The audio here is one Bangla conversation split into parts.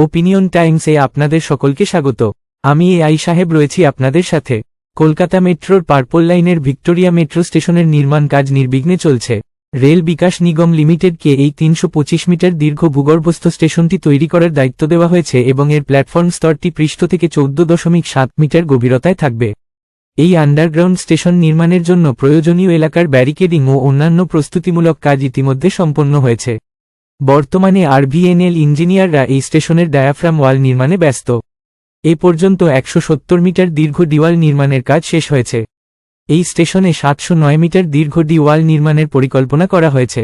ওপিনিয়ন টাইমসে আপনাদের সকলকে স্বাগত। আমি এ আই সাহেব রয়েছি আপনাদের সাথে। কলকাতা মেট্রোর পার্পল লাইনের ভিক্টোরিয়া মেট্রো স্টেশনের নির্মাণ কাজ নির্বিঘ্নে চলছে। রেল বিকাশ নিগম লিমিটেডকে এই তিনশো পঁচিশ মিটার দীর্ঘ ভূগর্ভস্থ স্টেশনটি তৈরি করার দায়িত্ব দেওয়া হয়েছে এবং এর প্ল্যাটফর্ম স্তরটি পৃষ্ঠ থেকে চৌদ্দ দশমিক সাত মিটার গভীরতায় থাকবে। এই আন্ডারগ্রাউন্ড স্টেশন নির্মাণের জন্য প্রয়োজনীয় এলাকার ব্যারিকেডিং ও অন্যান্য প্রস্তুতিমূলক কাজ ইতিমধ্যে সম্পন্ন হয়েছে। বর্তমানে আরভিএনএল ইঞ্জিনিয়াররা এই স্টেশনের ডায়াফ্রাম ওয়াল নির্মাণে ব্যস্ত। এ পর্যন্ত একশো সত্তর মিটার দীর্ঘ ডিওয়াল নির্মাণের কাজ শেষ হয়েছে। এই স্টেশনে সাতশো নয় মিটার দীর্ঘ ডি ওয়াল নির্মাণের পরিকল্পনা করা হয়েছে।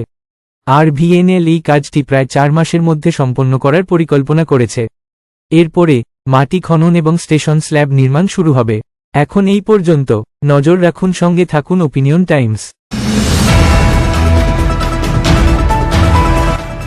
আরভিএনএল এই কাজটি প্রায় চার মাসের মধ্যে সম্পন্ন করার পরিকল্পনা করেছে। এরপরে মাটি খনন এবং স্টেশন স্ল্যাব নির্মাণ শুরু হবে। এখন এই পর্যন্ত নজর রাখুন সঙ্গে থাকুন ওপিনিয়ন টাইমস